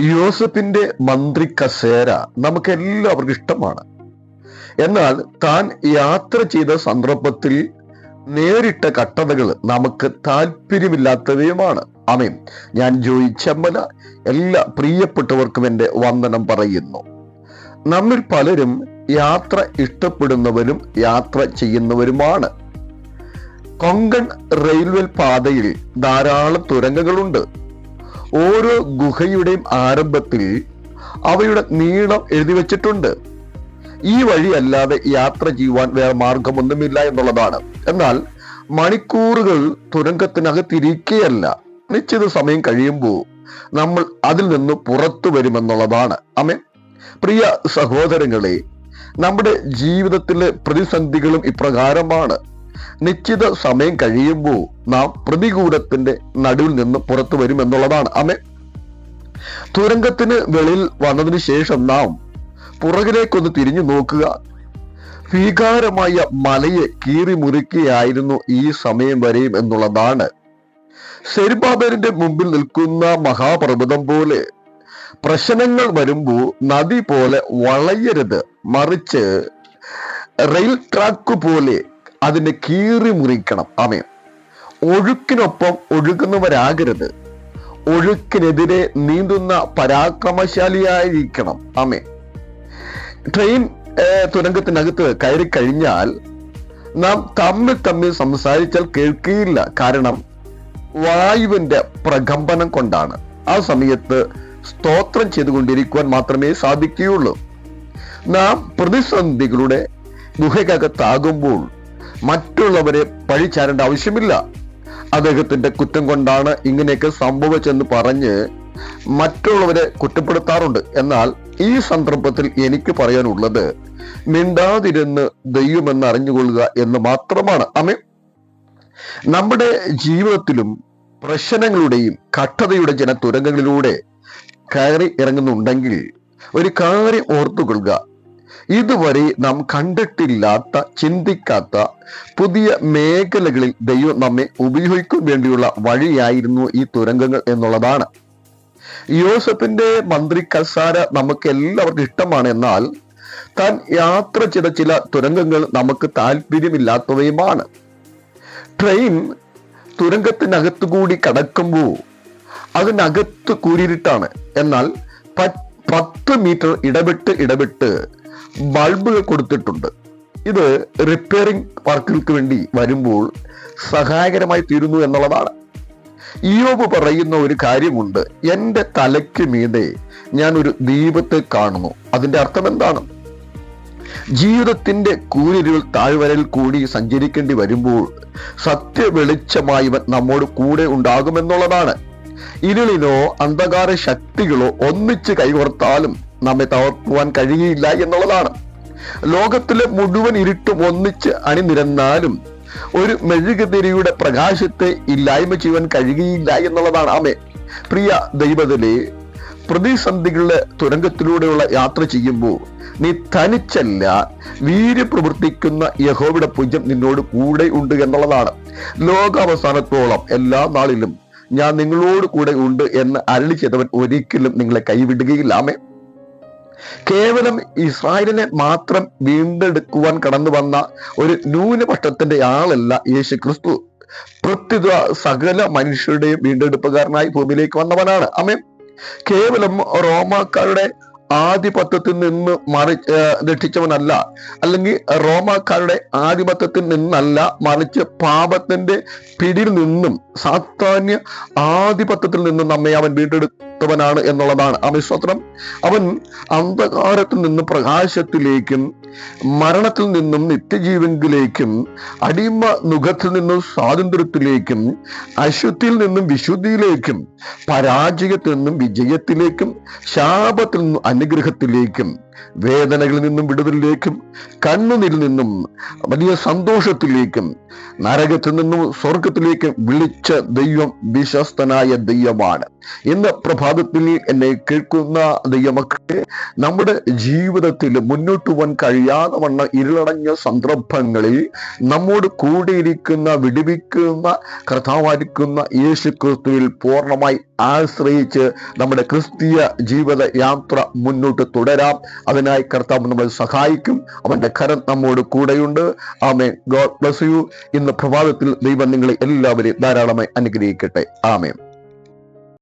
യോസഫിന്റെ മന്ത്രി കസേര നമുക്ക് എല്ലാവർക്കും ഇഷ്ടമാണ്. എന്നാൽ താൻ യാത്ര ചെയ്ത സന്ദർഭത്തിൽ നേരിട്ട കട്ടതകൾ നമുക്ക് താല്പര്യമില്ലാത്തവയുമാണ്. അമേം ഞാൻ ജോയി ചെമ്മല എല്ലാ പ്രിയപ്പെട്ടവർക്കും എന്റെ വന്ദനം പറയുന്നു. നമ്മിൽ പലരും യാത്ര ഇഷ്ടപ്പെടുന്നവരും യാത്ര ചെയ്യുന്നവരുമാണ്. കൊങ്കൺ റെയിൽവേ പാതയിൽ ധാരാളം തുരങ്കങ്ങളുണ്ട്. ഓരോ ഗുഹയുടെയും ആരംഭത്തിൽ അവയുടെ നീളം എഴുതി വെച്ചിട്ടുണ്ട്. ഈ വഴിയല്ലാതെ യാത്ര ചെയ്യുവാൻ വേറെ മാർഗമൊന്നുമില്ല എന്നുള്ളതാണ്. എന്നാൽ മണിക്കൂറുകൾ തുരങ്കത്തിനകത്തിരിക്കുകയല്ല നിശ്ചിത സമയം കഴിയുമ്പോൾ നമ്മൾ അതിൽ നിന്ന് പുറത്തു വരുമെന്നുള്ളതാണ്. അമേ പ്രിയ സഹോദരങ്ങളെ നമ്മുടെ ജീവിതത്തിലെ പ്രതിസന്ധികളും ഇപ്രകാരമാണ്. നിശ്ചിത സമയം കഴിയുമ്പോൾ നാം പ്രതികൂലത്തിന്റെ നടുവിൽ നിന്ന് പുറത്തു വരും എന്നുള്ളതാണ് അമേ തുരങ്കത്തിന് വെളിയിൽ വന്നതിന് ശേഷം നാം പുറകിലേക്കൊന്ന് തിരിഞ്ഞു നോക്കുക. ഭീകാരമായ മലയെ കീറി മുറിക്കുകയായിരുന്നു ഈ സമയം വരെയും എന്നുള്ളതാണ്. സെരുബാബേലിന്റെ മുമ്പിൽ നിൽക്കുന്ന മഹാപർവതം പോലെ പ്രശ്നങ്ങൾ വരുമ്പോൾ നദി പോലെ വളയരുത്. മറിച്ച് റെയിൽ ട്രാക്ക് പോലെ അതിനെ കീറി മുറിക്കണം. അമേ ഒഴുക്കിനൊപ്പം ഒഴുകുന്നവരാകരുത്. ഒഴുക്കിനെതിരെ നീന്തുന്ന പരാക്രമശാലിയായിരിക്കണം. അമേ ട്രെയിൻ തുരങ്കത്തിനകത്ത് കയറി കഴിഞ്ഞാൽ നാം തമ്മിൽ തമ്മിൽ സംസാരിച്ചാൽ കേൾക്കുകയില്ല. കാരണം വായുവിന്റെ പ്രകമ്പനം കൊണ്ടാണ്. ആ സമയത്ത് സ്തോത്രം ചെയ്തുകൊണ്ടിരിക്കുവാൻ മാത്രമേ സാധിക്കുകയുള്ളൂ. നാം പ്രതിസന്ധികളുടെ ഗുഹയ്ക്കകത്താകുമ്പോൾ മറ്റുള്ളവരെ പഴിച്ചാരേണ്ട ആവശ്യമില്ല. അദ്ദേഹത്തിന്റെ കുറ്റം കൊണ്ടാണ് ഇങ്ങനെയൊക്കെ സംഭവിച്ചെന്ന് പറഞ്ഞ് മറ്റുള്ളവരെ കുറ്റപ്പെടുത്താറുണ്ട്. എന്നാൽ ഈ സന്ദർഭത്തിൽ എനിക്ക് പറയാനുള്ളത് മിണ്ടാതിരുന്ന് ദൈവമെന്ന് അറിഞ്ഞുകൊള്ളുക എന്ന് മാത്രമാണ്. അമേ നമ്മുടെ ജീവിതത്തിലും പ്രശ്നങ്ങളുടെയും കട്ടതയുടെ ജന തുരങ്കങ്ങളിലൂടെ കയറി ഇറങ്ങുന്നുണ്ടെങ്കിൽ ഒരു കാര്യം ഓർത്തുകൊള്ളുക. ഇതുവരെ നാം കണ്ടിട്ടില്ലാത്ത ചിന്തിക്കാത്ത പുതിയ മേഖലകളിൽ ദൈവം നമ്മെ ഉപയോഗിക്കാൻ വേണ്ടിയുള്ള വഴിയായിരുന്നു ഈ തുരങ്കങ്ങൾ എന്നുള്ളതാണ്. യോസഫിന്റെ മന്ത്രി കസാര നമുക്ക് എല്ലാവർക്കും ഇഷ്ടമാണ് എന്നാൽ താൻ യാത്ര ചെയ്ത ചില തുരങ്കങ്ങൾ നമുക്ക് താല്പര്യമില്ലാത്തവയുമാണ്. ട്രെയിൻ തുരങ്കത്തിനകത്തു കൂടി കടക്കുമ്പോൾ അതിനകത്ത് കൂരിരുട്ടാണ് എന്നാൽ പത്ത് മീറ്റർ ഇടവിട്ട് ഇടവിട്ട് ബൾബുകൾ കൊടുത്തിട്ടുണ്ട്. ഇത് റിപ്പയറിംഗ് വർക്കുകൾക്ക് വേണ്ടി വരുമ്പോൾ സഹായകരമായി തീരുന്നു എന്നുള്ളതാണ്. ഇയോബ് പറയുന്ന ഒരു കാര്യമുണ്ട്. എന്റെ തലയ്ക്ക് മീതെ ഞാൻ ഒരു ദീപത്തെ കാണുന്നു. അതിന്റെ അർത്ഥം എന്താണ്? ജീവിതത്തിന്റെ കൂരിരുൾ താഴ്വരയിൽ കൂടി സഞ്ചരിക്കേണ്ടി വരുമ്പോൾ സത്യ വെളിച്ചമായവൻ നമ്മോട് കൂടെ ഉണ്ടാകുമെന്നുള്ളതാണ്. ഇരുളിനോ അന്ധകാര ശക്തികളോ ഒന്നിച്ച് കൈകോർത്താലും നമ്മെ തകർക്കുവാൻ കഴിയില്ല എന്നുള്ളതാണ്. ലോകത്തിലെ മുഴുവൻ ഇരുട്ടും ഒന്നിച്ച് അണിനിരന്നാലും ഒരു മെഴുകുതിരിയുടെ പ്രകാശത്തെ ഇല്ലായ്മ ചെയ്യുവാൻ കഴിയുകയില്ല എന്നുള്ളതാണ്. ആമേ പ്രിയ ദൈവത്തിലെ പ്രതിസന്ധികളുടെ തുരങ്കത്തിലൂടെയുള്ള യാത്ര ചെയ്യുമ്പോൾ നീ തനിച്ചല്ല വീര് പ്രവർത്തിക്കുന്ന യഹോവയുടെ പൂജ്യം നിന്നോട് കൂടെ ഉണ്ട് എന്നുള്ളതാണ്. ലോകാവസാനത്തോളം എല്ലാ നാളിലും ഞാൻ നിങ്ങളോട് കൂടെ ഉണ്ട് എന്ന് അരളി ചെയ്തവൻ ഒരിക്കലും നിങ്ങളെ കൈവിടുകയില്ല. ആമേ കേവലം ഇസ്രായേലിനെ മാത്രം വീണ്ടെടുക്കുവാൻ കടന്നു വന്ന ഒരു ന്യൂനപക്ഷത്തിന്റെ ആളല്ല യേശു ക്രിസ്തു പ്രത്യുത സകല മനുഷ്യരുടെയും വീണ്ടെടുപ്പുകാരനായി ഭൂമിയിലേക്ക് വന്നവനാണ്. അമേ കേവലം റോമാക്കാരുടെ ആധിപത്യത്തിൽ നിന്ന് മറി രക്ഷിച്ചവനല്ല അല്ലെങ്കിൽ റോമാക്കാരുടെ ആധിപത്യത്തിൽ നിന്നല്ല മറിച്ച് പാപത്തിന്റെ പിടിയിൽ നിന്നും സാധാന്യ ആധിപത്യത്തിൽ നിന്നും നമ്മെ അവൻ വീണ്ടെടുത്തവനാണ് എന്നുള്ളതാണ് അമിസ്വത്രം അവൻ അന്ധകാരത്തിൽ നിന്നും പ്രകാശത്തിലേക്കും മരണത്തിൽ നിന്നും നിത്യജീവനിലേക്കും അടിമ മുഖത്തിൽ നിന്നും സ്വാതന്ത്ര്യത്തിലേക്കും അശുദ്ധിയിൽ നിന്നും വിശുദ്ധിയിലേക്കും പരാജയത്തിൽ നിന്നും വിജയത്തിലേക്കും ശാപത്തിൽ നിന്നും അനുഗ്രഹത്തിലേക്കും വേദനകളിൽ നിന്നും വിടുതലിലേക്കും കണ്ണുനിരിൽ നിന്നും വലിയ സന്തോഷത്തിലേക്കും നരകത്തിൽ നിന്നും സ്വർഗത്തിലേക്ക് വിളിച്ച ദൈവം വിശ്വസ്തനായ ദൈവമാണ്. ഇന്ന് പ്രഭാതത്തിൽ എന്നെ കേൾക്കുന്ന ദൈവമക്കളെ നമ്മുടെ ജീവിതത്തിൽ മുന്നോട്ട് പോകാൻ കഴിയാതെ വണ്ണ ഇരുളടഞ്ഞ സന്ദർഭങ്ങളിൽ നമ്മോട് കൂടിയിരിക്കുന്ന വിടുവിക്കുന്ന കർത്താവായിരിക്കുന്ന യേശു ക്രിസ്തുവിൽ പൂർണമായി ആശ്രയിച്ച് നമ്മുടെ ക്രിസ്തീയ ജീവിത യാത്ര മുന്നോട്ട് തുടരാം. അതിനായി കർത്താവ് നമ്മളെ സഹായിക്കും. അവന്റെ കരം നമ്മോട് കൂടെയുണ്ട്. ആമേ ഗോഡ് ബ്ലസ് യു. ഇന്ന് പ്രഭാതത്തിൽ ദൈവം നിങ്ങളെ എല്ലാവരെയും ധാരാളമായി അനുഗ്രഹിക്കട്ടെ. ആമേ